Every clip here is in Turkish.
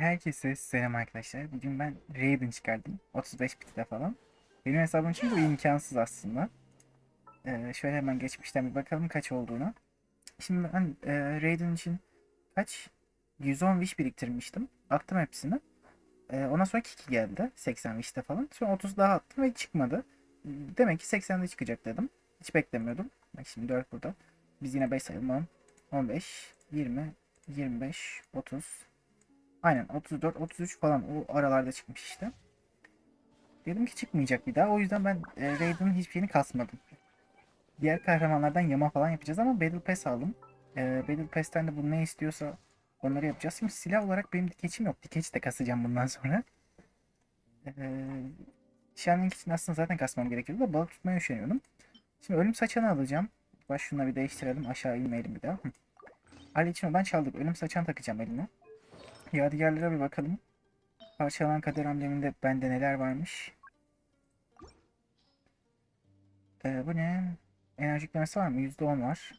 Herkese selam arkadaşlar. Bugün ben Raiden çıkardım. 35 bitide falan. Benim hesabım için bu imkansız aslında. Ee, şöyle hemen geçmişten bir bakalım kaç olduğunu. Şimdi ben e, Raiden için kaç? 110 wish biriktirmiştim. Attım hepsini. Ee, ondan sonra Kiki geldi. 80 wish'te falan. Sonra 30 daha attım ve çıkmadı. Demek ki 80'de çıkacak dedim. Hiç beklemiyordum. Bak şimdi 4 burada. Biz yine 5 sayalım. 10, 15, 20, 25, 30, Aynen 34, 33 falan o aralarda çıkmış işte. Dedim ki çıkmayacak bir daha. O yüzden ben e, Raiden'ın hiçbir şeyini kasmadım. Diğer kahramanlardan yama falan yapacağız ama Battle Pass aldım. E, Battle Pass'ten de bu ne istiyorsa onları yapacağız. Şimdi silah olarak benim dikeçim yok. Dikeç de kasacağım bundan sonra. E, Shenlong için aslında zaten kasmam gerekiyordu da balık tutmaya üşeniyordum. Şimdi ölüm saçanı alacağım. Baş şuna bir değiştirelim. Aşağı inmeyelim bir daha. Ali için oradan çaldık. Ölüm saçan takacağım eline. Yadigarlara bir bakalım. Parçalanan kader ambleminde bende neler varmış. Ee, bu ne? Enerji yüklemesi var mı? %10 var.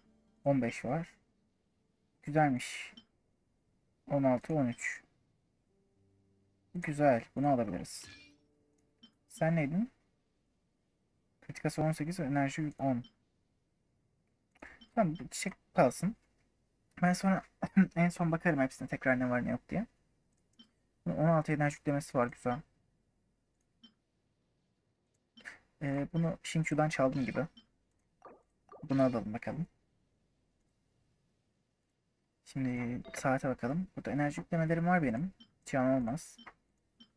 15 var. Güzelmiş. 16, 13. Bu güzel. Bunu alabiliriz. Sen neydin? Kritikası 18, enerji 10. Tamam çiçek kalsın. Ben sonra en son bakarım hepsine tekrar ne var ne yok diye. 16 enerji yüklemesi var güzel. Ee, bunu Shinchu'dan çaldım gibi. Bunu alalım bakalım. Şimdi saate bakalım. Burada enerji yüklemelerim var benim. Can olmaz.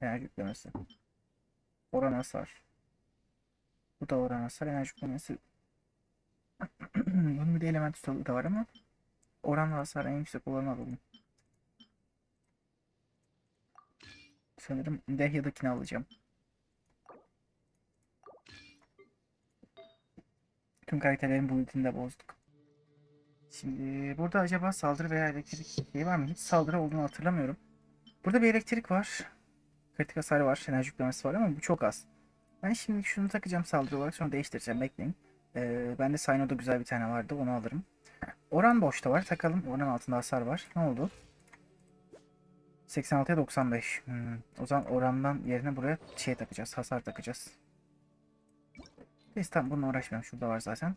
Enerji yüklemesi. Oran hasar. Bu da oran hasar. Enerji yüklemesi. Bunun bir de element da var ama Oran ve hasar en yüksek olanı alalım. Sanırım Dehya'dakini alacağım. Tüm karakterlerin build'ini de bozduk. Şimdi burada acaba saldırı veya elektrik şey var mı? Hiç saldırı olduğunu hatırlamıyorum. Burada bir elektrik var. Kritik hasarı var. Enerji yüklemesi var ama bu çok az. Ben şimdi şunu takacağım saldırı olarak sonra değiştireceğim. Bekleyin. Ee, bende Sino'da güzel bir tane vardı. Onu alırım. Oran boşta var. Takalım. Oran altında hasar var. Ne oldu? 86'ya 95. Hmm. O zaman orandan yerine buraya şey takacağız. Hasar takacağız. Biz tam bununla uğraşmayalım. Şurada var zaten.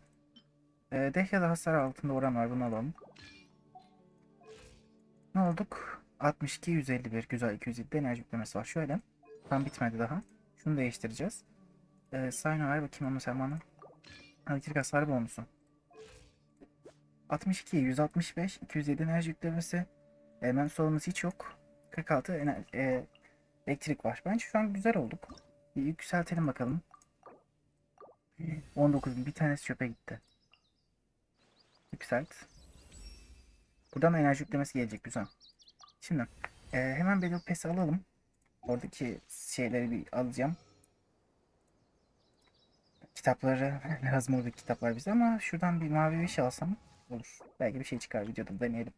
Ee, Dehya'da hasar altında oran var. Bunu alalım. Ne olduk? 62, 151. Güzel. 207 enerji yüklemesi var. Şöyle. Tam bitmedi daha. Şunu değiştireceğiz. Ee, Sayno ver bakayım onu sen bana. Elektrik hasarı bonusu. 62, 165, 207 enerji yüklemesi. Element sorunumuz hiç yok. 46 ener e, elektrik var. Bence şu an güzel olduk. Bir yükseltelim bakalım. 19 bir tanesi çöpe gitti. Yükselt. Buradan da enerji yüklemesi gelecek güzel. Şimdi e, hemen Battle Pass'i alalım. Oradaki şeyleri bir alacağım. Kitapları lazım oradaki kitaplar bize ama şuradan bir mavi bir şey alsam Olur. Belki bir şey çıkar videoda deneyelim.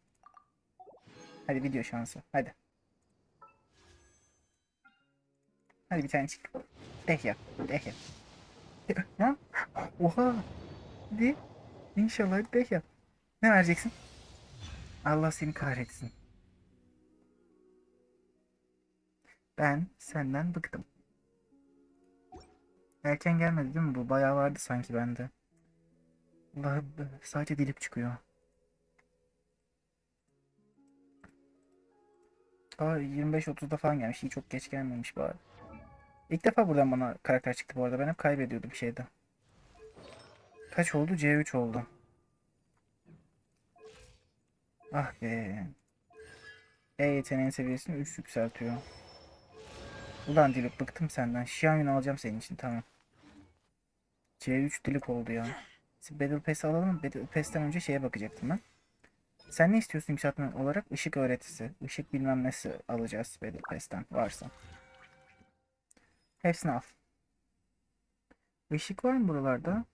Hadi video şansı. Hadi. Hadi bir tane çık. Dehya. Dehya. Ya. Oha. Hadi. İnşallah Dehya. Ne vereceksin? Allah seni kahretsin. Ben senden bıktım. Erken gelmedi değil mi bu? Bayağı vardı sanki bende. Sadece dilip çıkıyor. Aa 25-30'da falan gelmiş. İyi çok geç gelmemiş bari. İlk defa buradan bana karakter çıktı bu arada. Ben hep kaybediyordum şeyde. Kaç oldu? C3 oldu. Ah be. E yeteneğin seviyesini 3 yükseltiyor. Ulan Dilip bıktım senden. Xiaoyun alacağım senin için tamam. C3 Dilip oldu ya. Battle Pass alalım. Battle Pass'ten önce şeye bakacaktım ben. Sen ne istiyorsun yükseltme olarak? Işık öğretisi. Işık bilmem nesi alacağız Battle Pass'ten varsa. Hepsini al. Işık var mı buralarda?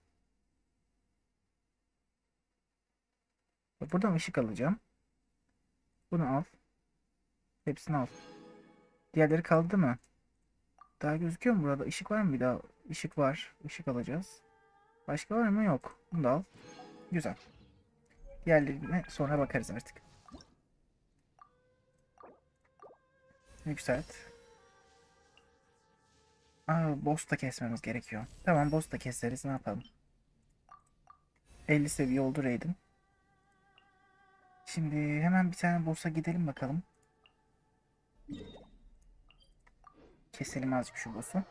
Buradan ışık alacağım. Bunu al. Hepsini al. Diğerleri kaldı mı? Daha gözüküyor mu burada? Işık var mı bir daha? Işık var. Işık alacağız. Başka var mı? Yok. Bunu da al. Güzel. Diğerlerine sonra bakarız artık. Yükselt. Aa, boss da kesmemiz gerekiyor. Tamam boss da keseriz ne yapalım. 50 seviye oldu Raiden. Şimdi hemen bir tane boss'a gidelim bakalım. Keselim azıcık şu boss'u.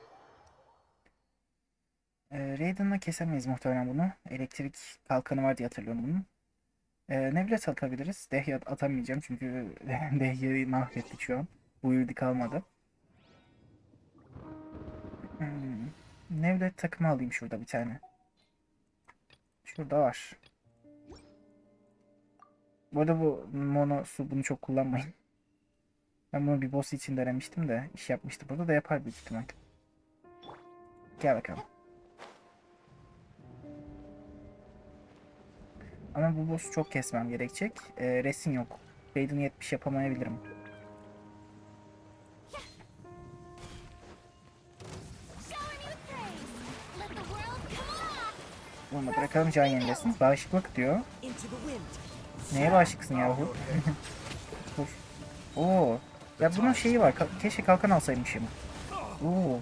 Ee, Raiden'la kesemeyiz muhtemelen bunu. Elektrik kalkanı var diye hatırlıyorum bunun. Ee, Nevlet atabiliriz. Dehya atamayacağım çünkü Dehya'yı mahvettik şu an. Bu yürüdü kalmadı. Hmm. Nevlet takımı alayım şurada bir tane. Şurada var. Bu arada bu mono su bunu çok kullanmayın. Ben bunu bir boss için denemiştim de iş yapmıştı. Burada da yapar büyük ihtimal. Gel bakalım. Ama bu boss'u çok kesmem gerekecek. Ee, resim yok. Raiden 70 yapamayabilirim. Bunu bırakalım can yenilesin. Bağışıklık diyor. Neye bağışıksın yahu? Oo. Ya bunun şeyi var. ka- keşke kalkan alsaymışım. Oo.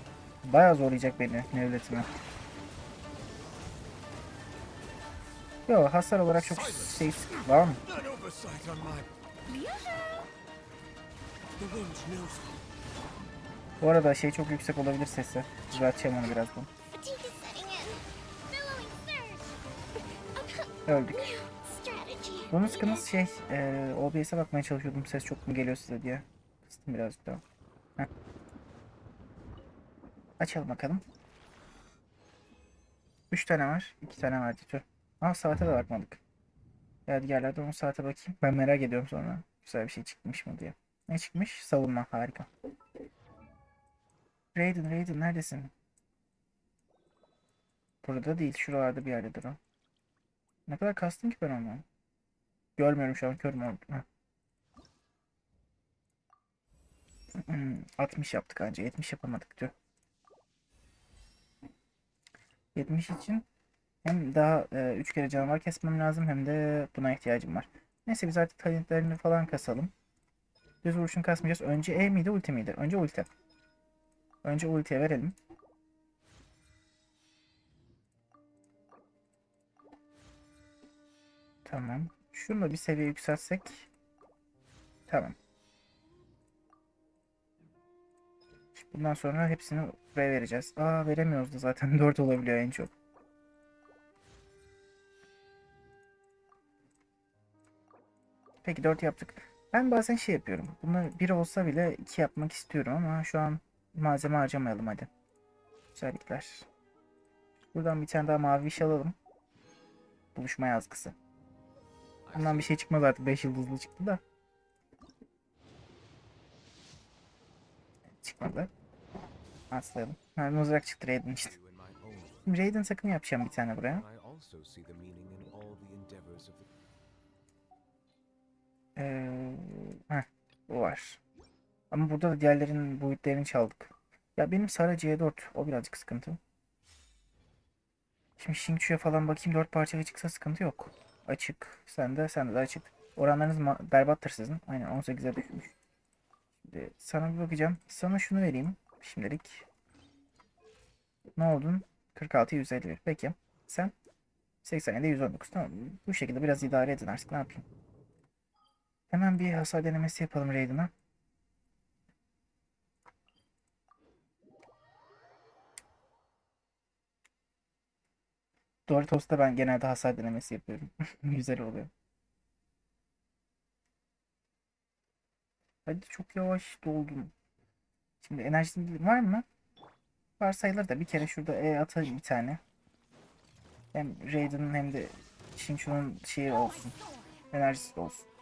Bayağı zorlayacak beni nevletime. Yo hasar olarak çok şey var mı? Bu arada şey çok yüksek olabilir sesi. Düzelteceğim onu birazdan. Öldük. Bunun sıkıntısı şey, e, OBS'e bakmaya çalışıyordum ses çok mu geliyor size diye. Kıstım birazcık daha. Heh. Açalım bakalım. 3 tane var. 2 tane var diyor. Aa saate de bakmadık. Yadigarlarda onun saate bakayım. Ben merak ediyorum sonra. Güzel bir şey çıkmış mı diye. Ne çıkmış? Savunma. Harika. Raiden, Raiden neredesin? Burada değil. Şuralarda bir yerdedir o. Ne kadar kastım ki ben onu. Görmüyorum şu an. Heh. Hmm, 60 yaptık anca 70 yapamadık diyor. 70 için hem daha 3 kere canavar kesmem lazım hem de buna ihtiyacım var. Neyse biz artık talentlerini falan kasalım. Düz vuruşunu kasmayacağız. Önce E miydi ulti miydi? Önce ulti. Önce ultiye verelim. Tamam. Şunu da bir seviye yükseltsek. Tamam. Bundan sonra hepsini buraya vereceğiz. Aa veremiyoruz da zaten 4 olabiliyor en çok. Peki 4 yaptık. Ben bazen şey yapıyorum. Bunu 1 olsa bile 2 yapmak istiyorum ama şu an malzeme harcamayalım hadi. Güzellikler. Buradan bir tane daha mavi iş alalım. Buluşma yazgısı. Bundan bir şey çıkmaz artık. 5 yıldızlı çıktı da. Çıkmadı. Aslayalım. Ha, mızrak çıktı Raiden işte. Raiden takımı yapacağım bir tane buraya. Ee, heh, bu var. Ama burada da diğerlerinin boyutlarını çaldık. Ya benim Sara C4 o birazcık sıkıntı. Şimdi Xingqiu'ya falan bakayım 4 parça çıksa sıkıntı yok. Açık. Sen de sen de açık. Oranlarınız berbattır sizin. Aynen 18'e düşmüş. Şimdi sana bir bakacağım. Sana şunu vereyim şimdilik. Ne oldun? 46 151. Peki. Sen 87 119. Tamam. Bu şekilde biraz idare edin artık ne yapayım. Hemen bir hasar denemesi yapalım Raiden'a. Doritos'ta ben genelde hasar denemesi yapıyorum. Güzel oluyor. Hadi çok yavaş doldum. Şimdi enerjisi var mı? Var sayılır da bir kere şurada E atayım bir tane. Hem Raiden'ın hem de Shinchu'nun şeyi olsun. Enerjisi de olsun.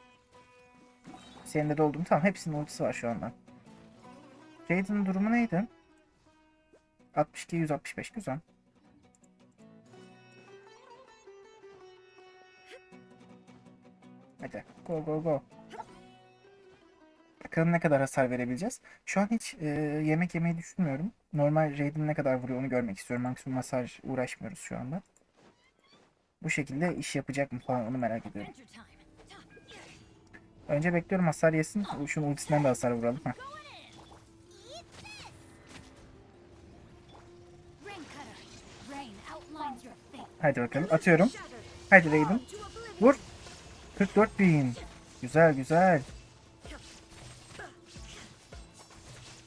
Senin de doldum. Tamam hepsinin ultisi var şu anda. Raiden'ın durumu neydi? 62 165 güzel. Hadi go go go. Bakalım ne kadar hasar verebileceğiz. Şu an hiç e, yemek yemeyi düşünmüyorum. Normal Raiden ne kadar vuruyor onu görmek istiyorum. Maksimum hasar uğraşmıyoruz şu anda. Bu şekilde iş yapacak mı falan onu merak ediyorum. Önce bekliyorum hasar yesin. Şunun ultisinden de hasar vuralım. Heh. Hadi bakalım atıyorum. Hadi Raiden. Vur. 44 bin. Güzel güzel.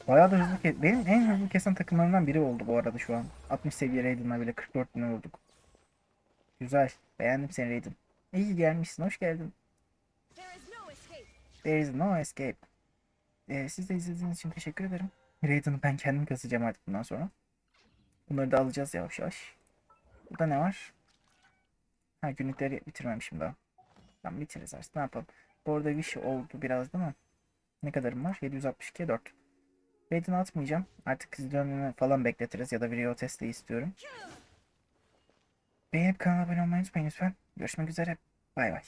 Bayağı da hızlı kes... Benim en hızlı kesen takımlarından biri oldu bu arada şu an. 60 seviye Raiden'la bile 44 bin vurduk. Güzel. Beğendim seni Raiden. İyi gelmişsin. Hoş geldin. There is no escape. Ee, siz de izlediğiniz için teşekkür ederim. Raiden'ı ben kendim kasacağım artık bundan sonra. Bunları da alacağız yavaş yavaş. Burada ne var? Ha günlükleri bitirmemişim daha. Tamam bitiririz artık. Ne yapalım? Bu arada wish oldu biraz değil mi? Ne kadarım var? 762 4. Raiden'ı atmayacağım. Artık dönümü falan bekletiriz ya da video testi istiyorum. Beğenip kanala abone olmayı unutmayın lütfen. Görüşmek üzere. Bay bay.